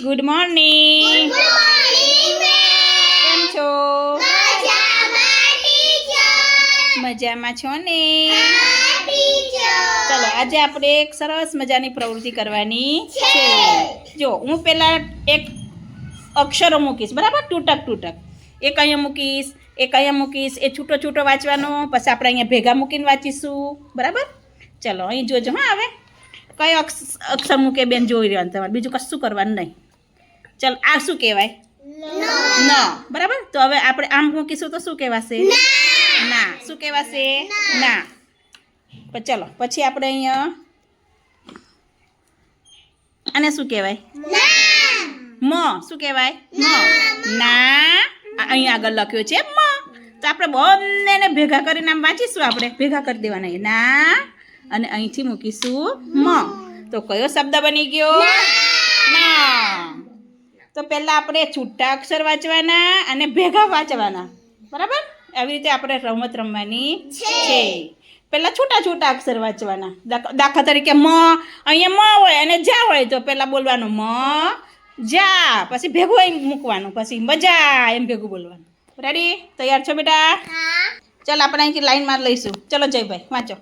Good morning કેમ છો? મજામાં છો ને? ચલો આજે આપણે એક સરસ મજાની પ્રવૃત્તિ કરવાની છે. જો હું પહેલાં એક અક્ષરો મૂકીશ બરાબર? તૂટક તૂટક. એક અહીંયા મૂકીશ એક અહીંયા મૂકીશ એ છૂટો છૂટો વાંચવાનો પછી આપણે અહીંયા ભેગા મૂકીને વાંચીશું બરાબર? ચલો અહીં જોજો હા હવે. કયો અક્ષ- અક્ષર મૂકે બેન જોઈ રહ્યો તમારે. બીજું કશું કરવાનું નહીં. ચાલ આ શું કહેવાય? ન. બરાબર? તો હવે આપણે આમ મૂકીશું તો શું કહેવાશે? ના. શું કહેવાશે? ના. ચાલો પછી આપણે અહીંયા આને શું કહેવાય? મ. શું કહેવાય? મ. ના. અહીંયા આગળ લખ્યું છે મ. તો આપણે બંનેને ભેગા કરીને આમ વાંચીશું આપણે. ભેગા કરી દેવાના ના. અને અહીંથી મૂકીશું મ. તો કયો શબ્દ બની ગયો? ના. તો પહેલાં આપણે છૂટા અક્ષર વાંચવાના અને ભેગા વાંચવાના. બરાબર? આવી રીતે આપણે રમત રમવાની છે. પહેલાં છૂટા છૂટા અક્ષર વાંચવાના. દાખલા તરીકે મ અહીંયા મ હોય અને જા હોય તો પહેલાં બોલવાનું મ જા પછી ભેગું એમ મૂકવાનું પછી મજા એમ ભેગું બોલવાનું. રેડી તૈયાર છો બેટા? ચાલ આપણે અહીંથી લાઈનમાં લઈશું. ચલો જયભાઈ વાંચો.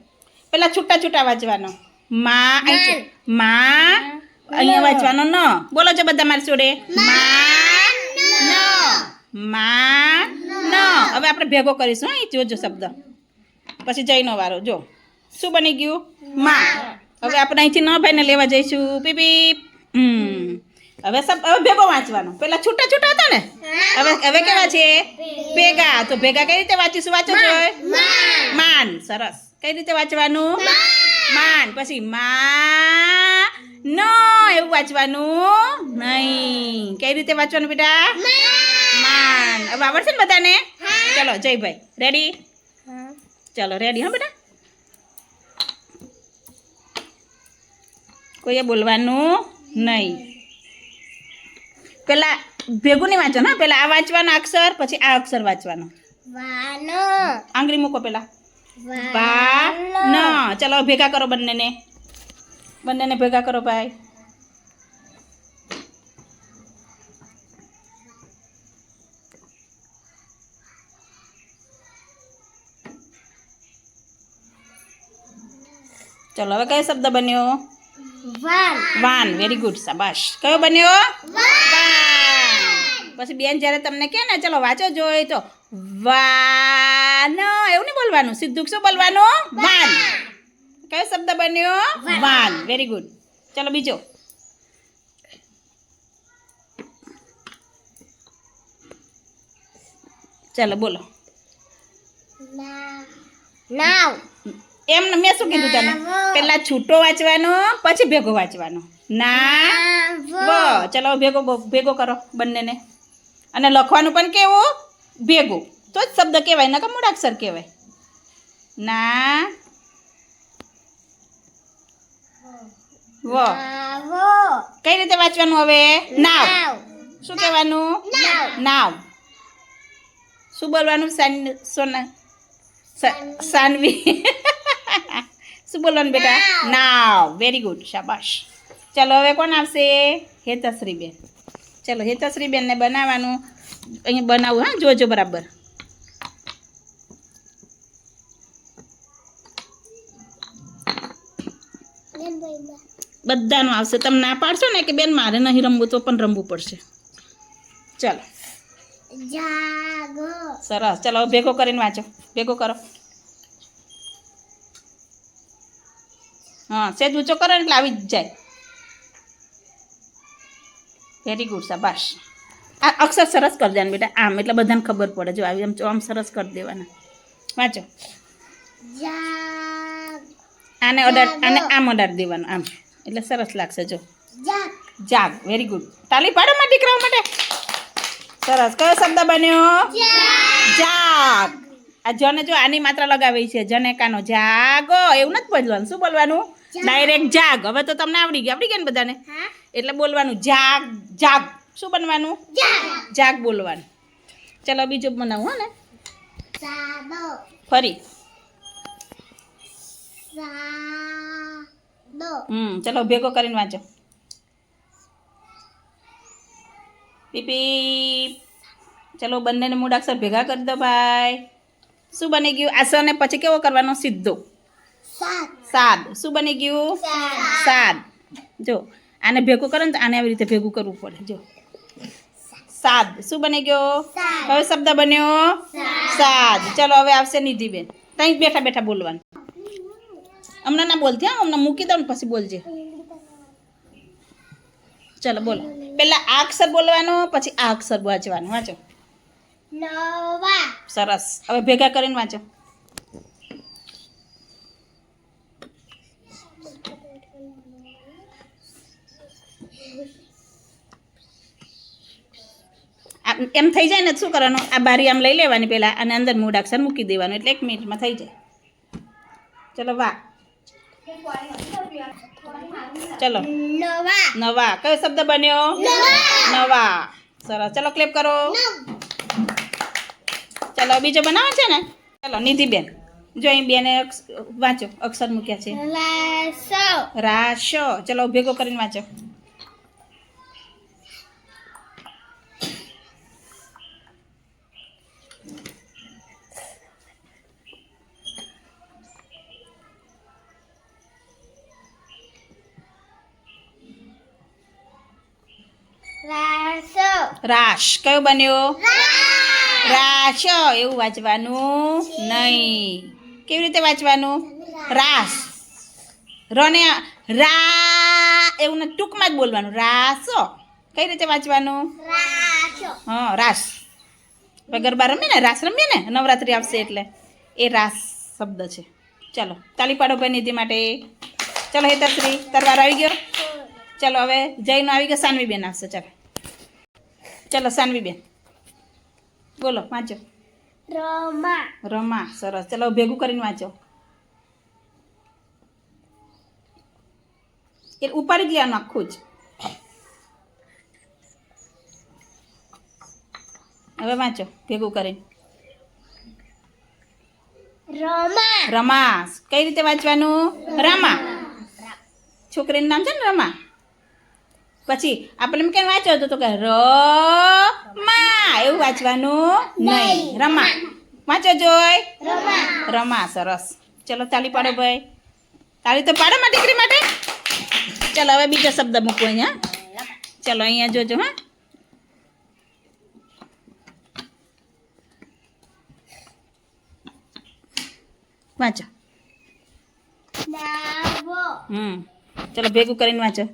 પહેલાં છૂટા છૂટા વાંચવાનો. મા. મા અહીંયા વાંચવાનો ન. બોલો છો બધા મારી જોડે. મા ન મા ન હવે આપણે ભેગો કરીશું અહીં જોજો શબ્દ. પછી જઈનો વારો જો. શું બની ગયું? મા. હવે આપણે અહીંથી ન ભાઈને લેવા જઈશું. પીપી હમ. હવે સબ હવે ભેગો વાંચવાનો. પેલા છૂટા છૂટા હતા ને? હવે હવે કેવા છે? ભેગા. તો ભેગા કઈ રીતે વાંચીશું? વાંચો છો માન. સરસ. કઈ રીતે વાંચવાનું? માન. પછી મા ન. એવું વાંચવાનું? નહીં. કઈ રીતે વાંચવાનું બેટા? માન. હવે આવડશે ને બધાને? ચલો જયભાઈ. રેડી ચલો રેડી હા બેટા? કોઈએ બોલવાનું નહીં. પેલા ભેગું નહીં વાંચો ને પેલા આ વાંચવાનો અક્ષર પછી આ અક્ષર વાંચવાનો. આંગળી મૂકો પેલા. વા ન ચલો ભેગા કરો બંનેને. બંનેને ભેગા કરો ભાઈ. ચલો હવે કયો શબ્દ બન્યો? વાન. વેરી ગુડ શાબાશ. કયો બન્યો? પછી બેન જ્યારે તમને કહે ને ચલો વાંચો જોઈ તો વાન. એવું નહીં બોલવાનું સીધું શું બોલવાનું? વાન. કયો શબ્દ બન્યો? વાન. વેરી ગુડ ચલો બીજો. ચલો બોલો. એમ મેં શું કીધું તને? પેલા છૂટો વાંચવાનો પછી ભેગો વાંચવાનો. ના વ ચલો ભેગો ભેગો કરો બંનેને. અને લખવાનું પણ કેવું? ભેગું. તો જ શબ્દ કહેવાય નકર મૂળાક્ષર કહેવાય. ના વ કઈ રીતે વાંચવાનું હવે? નાવ. શું કહેવાનું? નાવ. શું બોલવાનું? સાન સોના સાનવી. શું બોલવાનું બેટા નાવ વેરી ગુડ શાબાશ. ચલો હવે કોણ આવશે? હેતશ્રી બેન ચલો હેતશ્રી બેનને બનાવવાનું. અહીંયા બનાવું હા? જોજો બરાબર. બધાનું આવશે. તમે ના પાડશો ને કે બેન મારે નહીં રમવું તો પણ રમવું પડશે. ચલો. સરસ. ચલો ભેગો કરીને વાંચો. ભેગો કરો. હા સેજ ઊંચો કરો એટલે આવી જ જાય. વેરી ગુડ શાબાશ. આ અક્ષર સરસ કરી દેવાનું બેટા આમ એટલે બધાને ખબર પડે. જો આવી આમ આમ સરસ કરી દેવાના. વાંચો. આને અડાડ આને આમ અડાડ દેવાનું આમ. એટલે સરસ લાગશે જો. જાગ. વેરી ગુડ તાલી પાડો માં દીકરાઓ માટે. સરસ. કયો શબ્દ બન્યો? જાગ. આ જને જો આની માત્રા લગાવી છે જને કાનો જાગો. એવું નથી બોલવાનું. શું બોલવાનું? ડાયરેક્ટ જાગ. હવે તો તમને આવડી ગયું. આવડી ગયા ને બધાને? એટલે બોલવાનું જાગ જાગ. શું બનવાનું? જાગ. બોલવાનું. ચલો બીજું બનાવું હો ને. ફરી. હમ ચલો ભેગો કરીને વાંચો. પીપી ચલો બંનેને મૂળાક્ષર ભેગા કરી દો ભાઈ. શું બની ગયું? આ સને પછી કેવો કરવાનો? સીધો. સાદ. શું બની ગયું? સાદ. જો આને ભેગું કરો ને તો આને આવી રીતે ભેગું કરવું પડે. જો. સાદ. શું બની ગયો? હવે શબ્દ બન્યો? સાદ. ચલો હવે આવશે નિધિબેન. ત્યાં બેઠા બેઠા બોલવાનું. હમણાં ના બોલતી હા. હમણાં મૂકી દઉં ને પછી બોલજે. ચલો બોલો. પહેલાં આ અક્ષર બોલવાનો પછી આ અક્ષર વાંચવાનું. વાંચો નવા. સરસ. હવે ભેગા કરીને વાંચો. એમ થઈ જાય ને શું કરવાનું? આ બારી આમ લઈ લેવાની પહેલાં અને અંદર મૂળાક્ષર મૂકી દેવાનું એટલે એક મિનિટમાં થઈ જાય. ચલો વાહ. ચલો. નવા. નવા. કયો શબ્દ બન્યો? નવા. સરસ. ચલો ક્લેપ કરો. ચલો બીજો બનાવો છે ને? ચલો નિધિબેન. જો અહીં બેને વાંચો અક્ષર મૂક્યા છે. રાશો. ચલો ભેગો કરીને વાંચો. રાસો રાશ. કયો બન્યો? રાશ એવું વાંચવાનું નહીં. કેવી રીતે વાંચવાનું? રાસ. રને રા એવું ને ટૂંકમાં જ બોલવાનું. રાસો. કઈ રીતે વાંચવાનું? હા રાસ. ગરબા રમીએ ને રાસ રમીએ ને નવરાત્રિ આવશે એટલે. એ રાસ શબ્દ છે. ચાલો તાલી પાડો ભાઈ નિધિ માટે. ચલો હેતશ્રી તરવાર આવી ગયો. ચાલો હવે જયનો આવી ગયો સાનવીબેન આવશે. ચાલો. ચાલો સાનવીબેન. બોલો વાંચો. રમા. રમા સરસ. ચલો ભેગું કરીને વાંચો. એ ઉપાડી જ લેવાનું આખું જ. હવે વાંચો ભેગું કરીને. રમા. રમા. કઈ રીતે વાંચવાનું? રમા. છોકરીનું નામ છે ને રમા? પછી આપણે એમ કેમ વાંચો તો તો કે ર મા એવું વાંચવાનું નહીં રમા વાંચો જોય રમા રમા સરસ ચલો તાલી પાડો ભાઈ તાલી તો પાડો માં દીકરી માટે ચલો હવે બીજો શબ્દ મૂકવો અહીંયા ચલો અહીંયા જોજો હા વાંચો નાવો હમ ચલો ભેગું કરીને વાંચો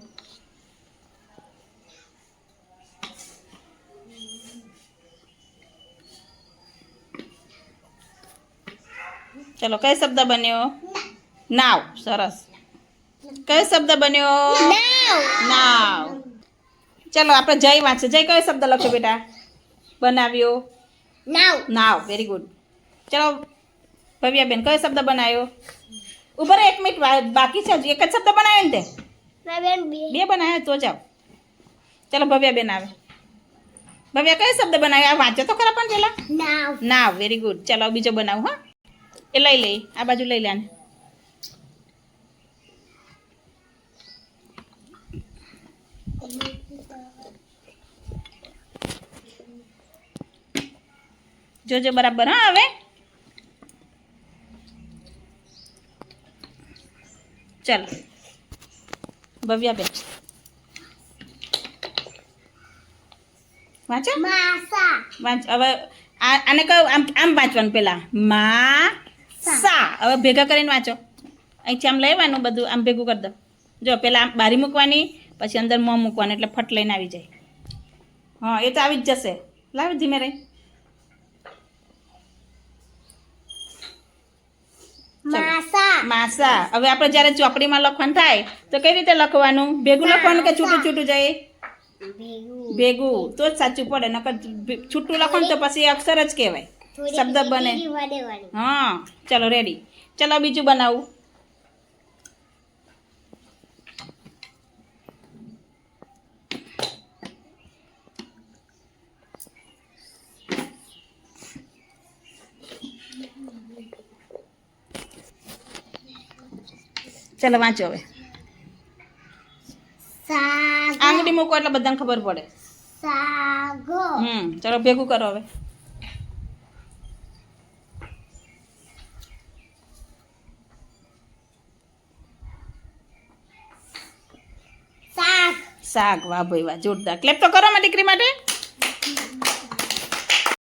ચલો કયો શબ્દ બન્યો? નાવ સરસ. કયો શબ્દ બન્યો? નાવ. ચલો આપણે જય વાંચે જય કયો શબ્દ લખ્યો બેટા? બનાવ્યો? નાવ. નાવ વેરી ગુડ ચલો ભવ્યાબેન કયો શબ્દ બનાવ્યો? ઉભર એક મિનિટ બાકી છે હજુ. એક જ શબ્દ બનાવ્યો ને તે? બે. બનાવ્યા? તો જાઓ. ચલો ભવ્યા બેન આવે. ભવ્યા કયો શબ્દ બનાવ્યો? આ વાંચો તો ખરા પણ પેલા? નાવ. નાવ વેરી ગુડ ચલો બીજો બનાવું હા. એ લઈ લઈ આ બાજુ લઈ લે આને. જોજો બરાબર હા હવે. ચાલો. ભવ્યા બેન. વાંચો વાંચ હવે આને કયું આમ આમ વાંચવાનું પેલા મા સા હવે ભેગા કરીને વાંચો. અહીંથી આમ લેવાનું બધું આમ ભેગું કરી દો. જો પેલા આમ બારી મૂકવાની પછી અંદર મોં મૂકવાનું એટલે ફટ લઈને આવી જાય. હા એ તો આવી જ જશે. લાવી ધીમે રહી. માસા. માસા. હવે આપણે જ્યારે ચોપડીમાં લખવાનું થાય તો કઈ રીતે લખવાનું? ભેગું લખવાનું કે છૂટું છૂટું જાય? ભેગું. તો જ સાચું પડે નકર છૂટું લખો તો પછી અક્ષર જ કહેવાય. શબ્દ બને. હા ચલો રેડી ચલો બીજું બનાવું. ચલો વાંચો હવે. આંગળી મૂકો એટલે બધાને ખબર પડે. સાગ હમ ચલો ભેગું કરો હવે શાક શાક વાહ ભાઈ વાહ જોરદાર. ક્લેપ તો કરો મારી દીકરી માટે.